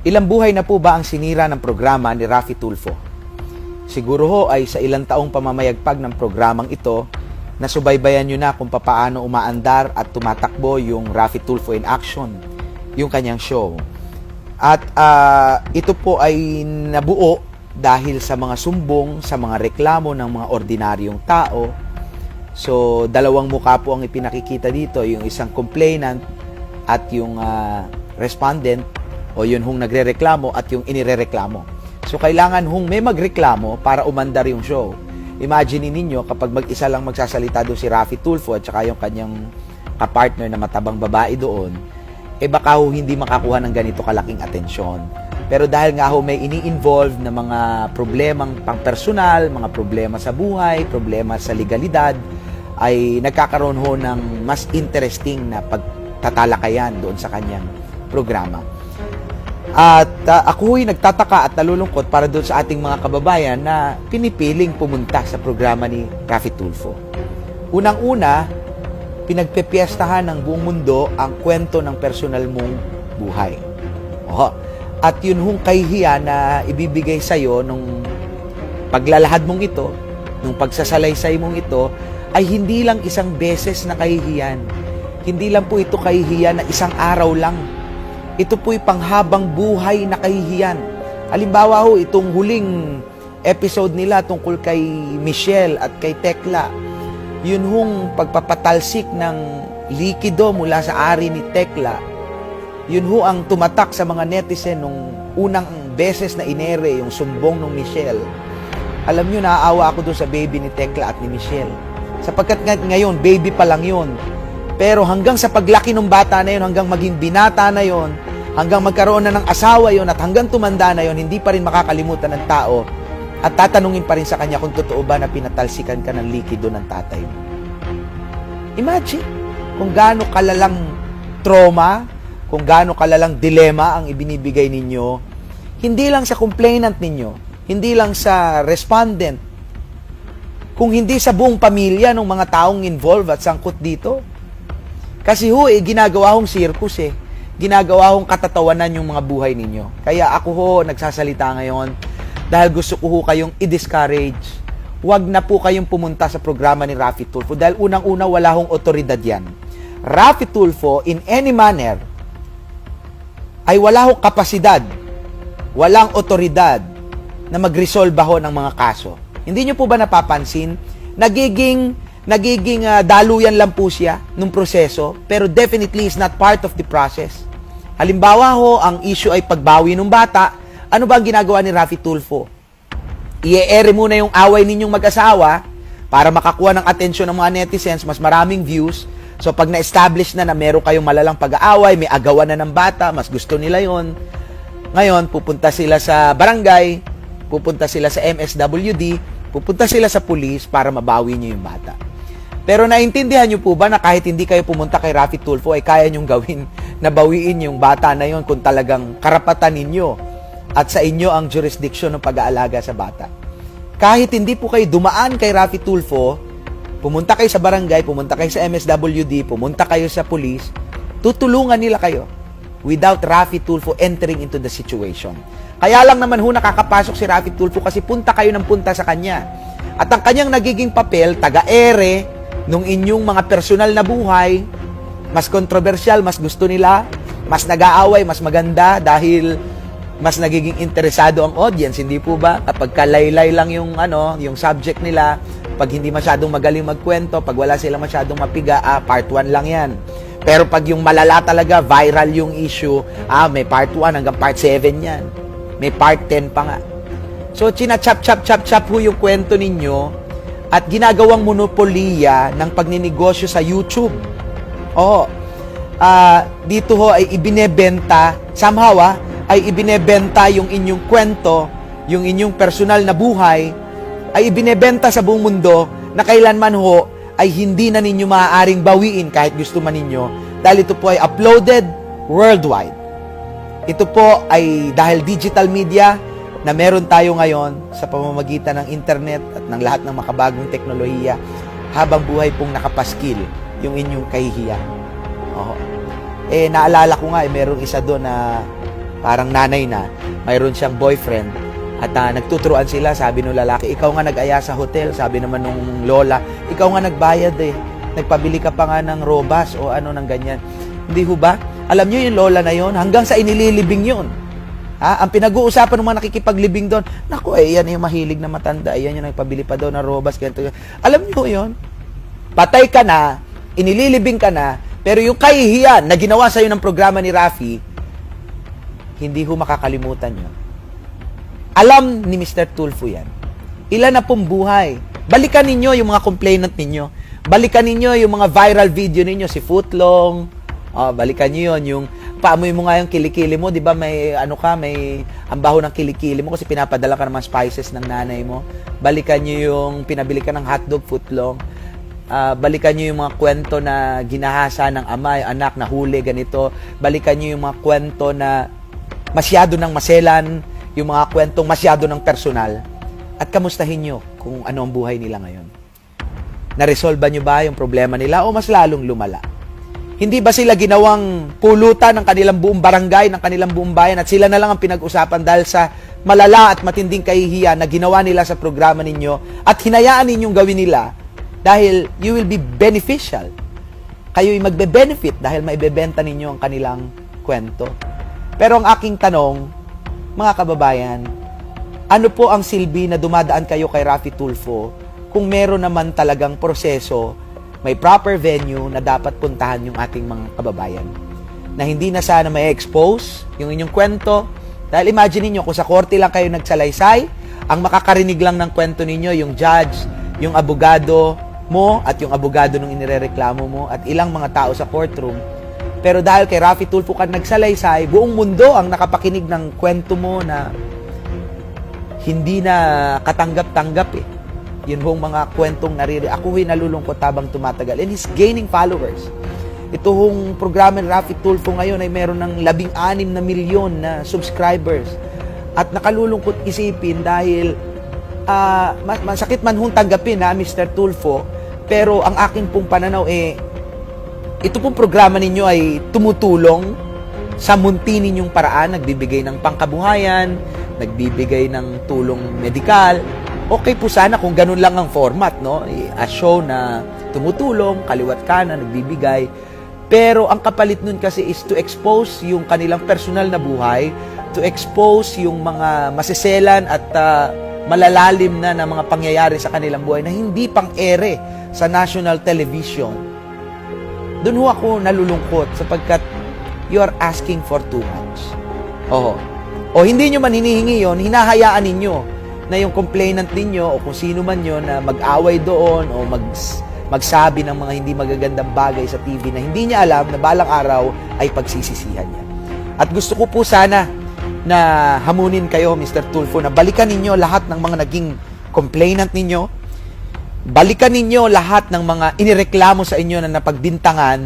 Ilang buhay na po ba ang sinira ng programa ni Rafi Tulfo? Siguro ho ay sa ilang taong pamamayagpag ng programang ito, nasubaybayan nyo na kung papaano umaandar at tumatakbo yung Rafi Tulfo in Action, yung kanyang show. At ah, ito po ay nabuo dahil sa mga sumbong, sa mga reklamo ng mga ordinaryong tao. So, dalawang mukha po ang ipinakikita dito, yung isang complainant at yung ah, respondent o yun hong nagrereklamo at yung inirereklamo. So, kailangan hong may magreklamo para umandar yung show. Imagine ninyo kapag mag-isa lang magsasalita doon si Rafi Tulfo at saka yung kanyang kapartner na matabang babae doon, eh baka ho hindi makakuha ng ganito kalaking atensyon. Pero dahil nga ho may ini-involve na mga problemang pang-personal, mga problema sa buhay, problema sa legalidad, ay nagkakaroon ho ng mas interesting na pagtatalakayan doon sa kanyang programa. At uh, ako ho'y nagtataka at nalulungkot para doon sa ating mga kababayan na pinipiling pumunta sa programa ni Rafi Tulfo. Unang-una, pinagpepiestahan ng buong mundo ang kwento ng personal mong buhay. Oho. At yun hong kahihiya na ibibigay sa'yo nung paglalahad mong ito, nung pagsasalaysay mong ito, ay hindi lang isang beses na kahihiyan. Hindi lang po ito kahihiyan na isang araw lang. Ito po'y panghabang buhay na kahihiyan. Halimbawa ho, itong huling episode nila tungkol kay Michelle at kay Tekla, yun hong pagpapatalsik ng likido mula sa ari ni Tekla, yun ho ang tumatak sa mga netizen nung unang beses na inere yung sumbong ng Michelle. Alam nyo, naaawa ako doon sa baby ni Tekla at ni Michelle. Sapagkat nga- ngayon, baby pa lang yun. Pero hanggang sa paglaki ng bata na yun, hanggang maging binata na yun, hanggang magkaroon na ng asawa yun, at hanggang tumanda na yun, hindi pa rin makakalimutan ng tao at tatanungin pa rin sa kanya kung totoo ba na pinatalsikan ka ng likido ng tatay mo. Imagine kung gaano kalalang trauma, kung gaano kalalang dilema ang ibinibigay ninyo, hindi lang sa complainant ninyo, hindi lang sa respondent, kung hindi sa buong pamilya ng mga taong involved at sangkot dito. Kasi ho, eh, ginagawa hong circus eh. Ginagawa hong katatawanan yung mga buhay ninyo. Kaya ako ho, nagsasalita ngayon dahil gusto ko ho kayong i-discourage. Huwag na po kayong pumunta sa programa ni Rafi Tulfo dahil unang-una wala hong otoridad yan. Rafi Tulfo, in any manner, ay wala hong kapasidad, walang otoridad na mag-resolve ho ng mga kaso. Hindi nyo po ba napapansin? Nagiging, nagiging ah, daluyan lang po siya nung proseso, pero definitely is not part of the process. Halimbawa ho, ang issue ay pagbawi ng bata, ano ba ang ginagawa ni Rafi Tulfo? i-ere muna yung away ninyong mag-asawa para makakuha ng atensyon ng mga netizens, mas maraming views. So pag na-establish na na meron kayong malalang pag-aaway, may agawan na ng bata, mas gusto nila yon. Ngayon, pupunta sila sa barangay, pupunta sila sa MSWD, pupunta sila sa pulis para mabawi niyo yung bata. Pero naintindihan niyo po ba na kahit hindi kayo pumunta kay Rafi Tulfo ay kaya niyong gawin na bawiin yung bata na yon kung talagang karapatan ninyo at sa inyo ang jurisdiction ng pag-aalaga sa bata. Kahit hindi po kayo dumaan kay Rafi Tulfo, pumunta kayo sa barangay, pumunta kayo sa MSWD, pumunta kayo sa police, tutulungan nila kayo without Rafi Tulfo entering into the situation. Kaya lang naman ho nakakapasok si Rafi Tulfo kasi punta kayo ng punta sa kanya. At ang kanyang nagiging papel, taga-ere, nung inyong mga personal na buhay, mas kontrobersyal, mas gusto nila, mas nag-aaway, mas maganda dahil mas nagiging interesado ang audience, hindi po ba? Kapag kalaylay lang yung ano, yung subject nila, pag hindi masyadong magaling magkwento, pag wala sila masyadong mapiga, ah, part 1 lang 'yan. Pero pag yung malala talaga, viral yung issue, ah, may part 1 hanggang part 7 yan. May part 10 pa nga. So, chop ho yung kwento ninyo at ginagawang monopoliya ng pagninegosyo sa YouTube. Oo. Ah, dito ho ay ibinebenta, somehow ah, ay ibinebenta yung inyong kwento, yung inyong personal na buhay, ay ibinebenta sa buong mundo na kailanman ho ay hindi na ninyo maaaring bawiin kahit gusto man ninyo dahil ito po ay uploaded worldwide. Ito po ay dahil digital media na meron tayo ngayon sa pamamagitan ng internet at ng lahat ng makabagong teknolohiya habang buhay pong nakapaskil yung inyong kahihiyan. Oo. Eh, naalala ko nga, eh, merong isa doon na parang nanay na, mayroon siyang boyfriend, at ah, nagtuturuan sila, sabi nung lalaki, ikaw nga nag-aya sa hotel, sabi naman nung lola, ikaw nga nagbayad eh, nagpabili ka pa nga ng robas o ano ng ganyan. Hindi ho ba? Alam niyo yung lola na yon hanggang sa inililibing yon. Ha? Ang pinag-uusapan ng mga nakikipaglibing doon, naku, eh, yan yung mahilig na matanda, eh, yan yung nagpabili pa doon ng robas, ganito. ganito. Alam niyo yon patay ka na, inililibing ka na, pero yung kahihiyan na ginawa sa'yo ng programa ni Rafi, hindi ho makakalimutan yun. Alam ni Mr. Tulfo yan. Ilan na pong buhay. Balikan ninyo yung mga complainant ninyo. Balikan ninyo yung mga viral video ninyo, si Footlong. Oh, balikan niyo yun, yung paamoy mo nga yung kilikili mo, di ba may ano ka, may ang ng kilikili mo kasi pinapadala ka ng mga spices ng nanay mo. Balikan niyo yung pinabili ka ng hotdog, Footlong. Ah, balikan niyo yung mga kwento na ginahasa ng ama, yung anak na huli, ganito. Balikan niyo yung mga kwento na masyado ng maselan, yung mga kwentong masyado ng personal. At kamustahin niyo kung ano ang buhay nila ngayon. Naresolba niyo ba yung problema nila o mas lalong lumala? Hindi ba sila ginawang pulutan ng kanilang buong barangay, ng kanilang buong bayan at sila na lang ang pinag-usapan dahil sa malala at matinding kahihiyan na ginawa nila sa programa ninyo at hinayaan ninyong gawin nila dahil you will be beneficial. Kayo'y magbe-benefit dahil maibebenta ninyo ang kanilang kwento. Pero ang aking tanong, mga kababayan, ano po ang silbi na dumadaan kayo kay Rafi Tulfo kung meron naman talagang proseso, may proper venue na dapat puntahan yung ating mga kababayan? Na hindi na sana may expose yung inyong kwento. Dahil imagine niyo kung sa korte lang kayo nagsalaysay, ang makakarinig lang ng kwento ninyo yung judge, yung abogado mo at yung abogado nung inirereklamo mo at ilang mga tao sa courtroom. Pero dahil kay Rafi Tulfo ka nagsalaysay, buong mundo ang nakapakinig ng kwento mo na hindi na katanggap-tanggap eh. Yun hong mga kwentong nariri. Ako ho'y nalulungkot habang tumatagal. And he's gaining followers. Ito hong programa ni Rafi Tulfo ngayon ay meron ng labing anim na milyon na subscribers. At nakalulungkot isipin dahil ah, ma- masakit man hong tanggapin na Mr. Tulfo, pero ang akin pong pananaw eh, ito pong programa ninyo ay tumutulong sa munti ninyong paraan, nagbibigay ng pangkabuhayan, nagbibigay ng tulong medikal. Okay po sana kung ganun lang ang format, no? A show na tumutulong, kaliwat kanan, nagbibigay. Pero ang kapalit nun kasi is to expose yung kanilang personal na buhay, to expose yung mga masiselan at ah, malalalim na na mga pangyayari sa kanilang buhay na hindi pang ere sa national television doon ho ako nalulungkot sapagkat you are asking for too much. Oo. O hindi nyo man hinihingi yon, hinahayaan ninyo na yung complainant ninyo o kung sino man yon na mag-away doon o mag magsabi ng mga hindi magagandang bagay sa TV na hindi niya alam na balang araw ay pagsisisihan niya. At gusto ko po sana na hamunin kayo, Mr. Tulfo, na balikan ninyo lahat ng mga naging complainant ninyo, balikan ninyo lahat ng mga inireklamo sa inyo na napagbintangan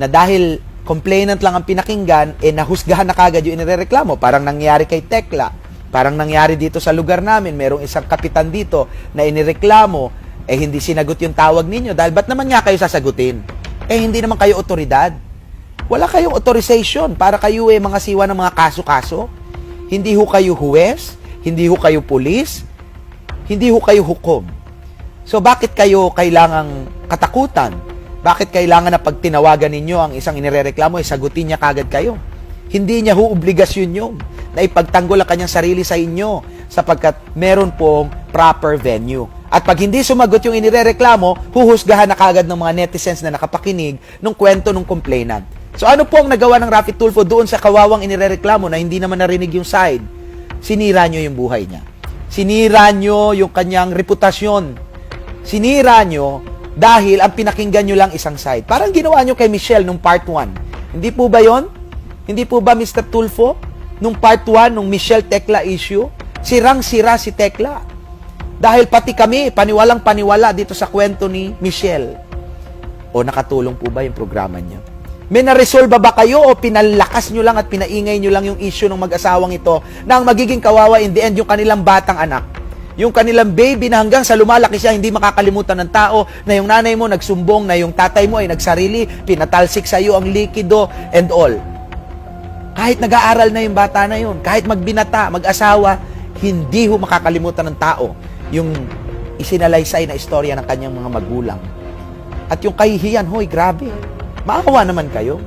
na dahil complainant lang ang pinakinggan, eh nahusgahan na kagad yung inireklamo. Parang nangyari kay Tekla. Parang nangyari dito sa lugar namin. Merong isang kapitan dito na inireklamo, eh hindi sinagot yung tawag ninyo. Dahil ba't naman nga kayo sasagutin? Eh hindi naman kayo otoridad. Wala kayong authorization para kayo eh mga siwa ng mga kaso-kaso. Hindi ho kayo huwes, hindi ho kayo pulis, hindi ho kayo hukom. So bakit kayo kailangang katakutan? Bakit kailangan na pag tinawagan ninyo ang isang inirereklamo, ay sagutin niya kagad kayo? Hindi niya ho obligasyon yun na ipagtanggol ang kanyang sarili sa inyo sapagkat meron pong proper venue. At pag hindi sumagot yung inirereklamo, huhusgahan na kagad ng mga netizens na nakapakinig ng kwento ng complainant. So ano po ang nagawa ng Rafi Tulfo doon sa kawawang inirereklamo na hindi naman narinig yung side? Sinira nyo yung buhay niya. Sinira nyo yung kanyang reputasyon sinira nyo dahil ang pinakinggan nyo lang isang side. Parang ginawa nyo kay Michelle nung part 1. Hindi po ba yon? Hindi po ba Mr. Tulfo? Nung part 1, nung Michelle Tekla issue, sirang-sira si Tekla. Dahil pati kami, paniwalang paniwala dito sa kwento ni Michelle. O nakatulong po ba yung programa nyo? May naresolba ba kayo o pinalakas nyo lang at pinaingay nyo lang yung issue ng mag-asawang ito na ang magiging kawawa in the end yung kanilang batang anak? Yung kanilang baby na hanggang sa lumalaki siya, hindi makakalimutan ng tao na yung nanay mo nagsumbong, na yung tatay mo ay nagsarili, pinatalsik sa iyo ang likido and all. Kahit nag-aaral na yung bata na yun, kahit magbinata, mag-asawa, hindi ho makakalimutan ng tao yung isinalaysay na istorya ng kanyang mga magulang. At yung kahihiyan, hoy, grabe. Maawa naman kayo.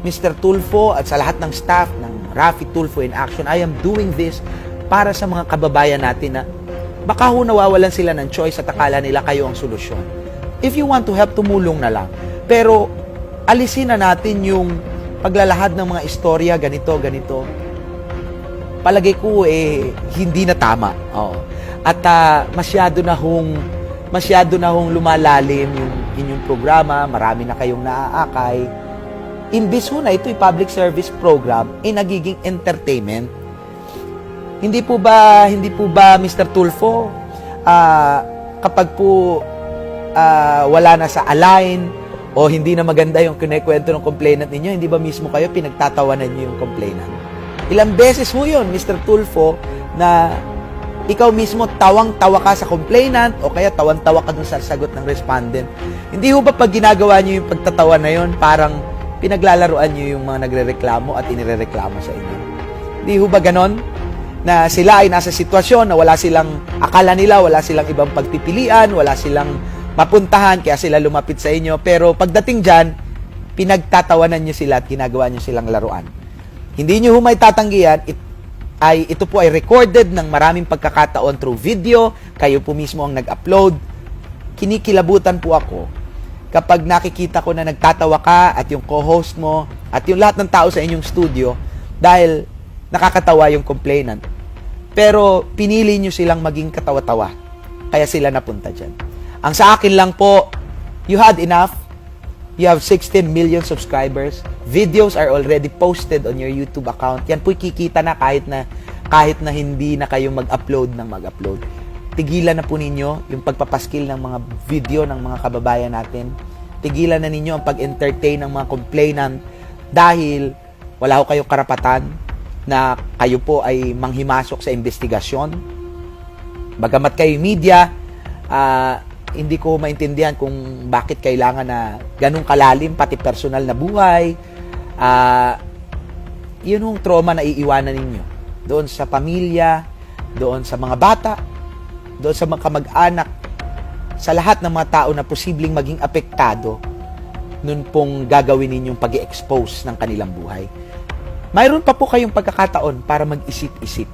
Mr. Tulfo at sa lahat ng staff ng Rafi Tulfo in Action, I am doing this para sa mga kababayan natin na baka ho nawawalan sila ng choice at akala nila kayo ang solusyon. If you want to help, tumulong na lang. Pero alisin na natin yung paglalahad ng mga istorya, ganito, ganito. Palagay ko eh, hindi na tama. Oo. At ah, masyado na hong masyado na hong lumalalim yung inyong programa, marami na kayong naaakay. Imbis ho na ito'y public service program, eh nagiging entertainment. Hindi po ba, hindi po ba Mr. Tulfo, ah, kapag po ah, wala na sa align o hindi na maganda yung kinekwento ng complainant ninyo, hindi ba mismo kayo pinagtatawanan niyo yung complainant? Ilang beses ho yun, Mr. Tulfo, na ikaw mismo tawang-tawa ka sa complainant o kaya tawang-tawa ka dun sa sagot ng respondent. Hindi ho ba pag ginagawa niyo yung pagtatawa na yun, parang pinaglalaroan niyo yung mga nagrereklamo at inirereklamo sa inyo? Hindi ho ba ganon? Na sila ay nasa sitwasyon na wala silang, akala nila wala silang ibang pagpipilian, wala silang mapuntahan, kaya sila lumapit sa inyo. Pero pagdating dyan, pinagtatawanan niyo sila at ginagawa niyo silang laruan. Hindi niyo humay tatanggihan, it, ay, ito po ay recorded ng maraming pagkakataon through video, kayo po mismo ang nag-upload. Kinikilabutan po ako kapag nakikita ko na nagtatawa ka at yung co-host mo at yung lahat ng tao sa inyong studio dahil nakakatawa yung complainant. Pero pinili nyo silang maging katawa-tawa. Kaya sila napunta dyan. Ang sa akin lang po, you had enough. You have 16 million subscribers. Videos are already posted on your YouTube account. Yan po'y kikita na kahit na kahit na hindi na kayo mag-upload ng mag-upload. Tigilan na po ninyo yung pagpapaskil ng mga video ng mga kababayan natin. Tigilan na ninyo ang pag-entertain ng mga complainant dahil wala ko kayong karapatan na kayo po ay manghimasok sa investigasyon. Bagamat kayo media, ah, hindi ko maintindihan kung bakit kailangan na ganun kalalim, pati personal na buhay. Ah, yun yung trauma na iiwanan ninyo. Doon sa pamilya, doon sa mga bata, doon sa mga kamag-anak, sa lahat ng mga tao na posibleng maging apektado nun pong gagawin ninyong pag expose ng kanilang buhay. Mayroon pa po kayong pagkakataon para mag-isip-isip.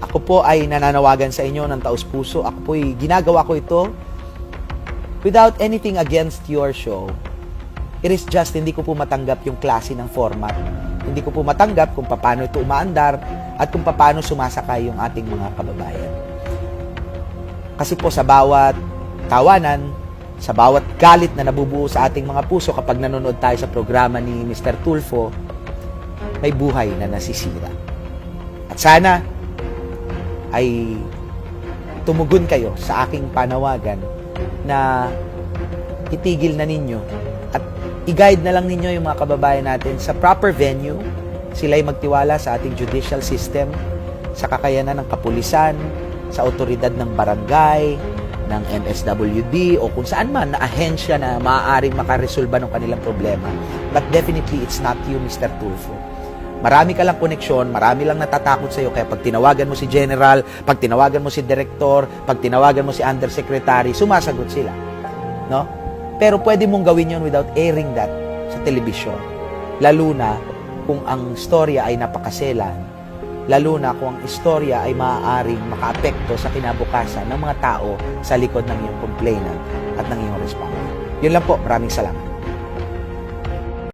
Ako po ay nananawagan sa inyo ng taos puso. Ako po ay ginagawa ko ito without anything against your show. It is just hindi ko po matanggap yung klase ng format. Hindi ko po matanggap kung paano ito umaandar at kung paano sumasakay yung ating mga kababayan. Kasi po sa bawat tawanan, sa bawat galit na nabubuo sa ating mga puso kapag nanonood tayo sa programa ni Mr. Tulfo, may buhay na nasisira. At sana ay tumugon kayo sa aking panawagan na itigil na ninyo at i-guide na lang ninyo yung mga kababayan natin sa proper venue. Sila ay magtiwala sa ating judicial system, sa kakayanan ng kapulisan, sa otoridad ng barangay, ng MSWD o kung saan man na ahensya na maaaring makaresolba ng kanilang problema. But definitely, it's not you, Mr. Tulfo. Marami ka lang koneksyon, marami lang natatakot sa'yo. Kaya pag tinawagan mo si General, pag tinawagan mo si Director, pag tinawagan mo si Undersecretary, sumasagot sila. No? Pero pwede mong gawin yon without airing that sa television. Lalo na kung ang storya ay napakaselan, lalo na kung ang istorya ay maaaring makaapekto sa kinabukasan ng mga tao sa likod ng iyong complainant at ng iyong respondent. Yun lang po. Maraming salamat.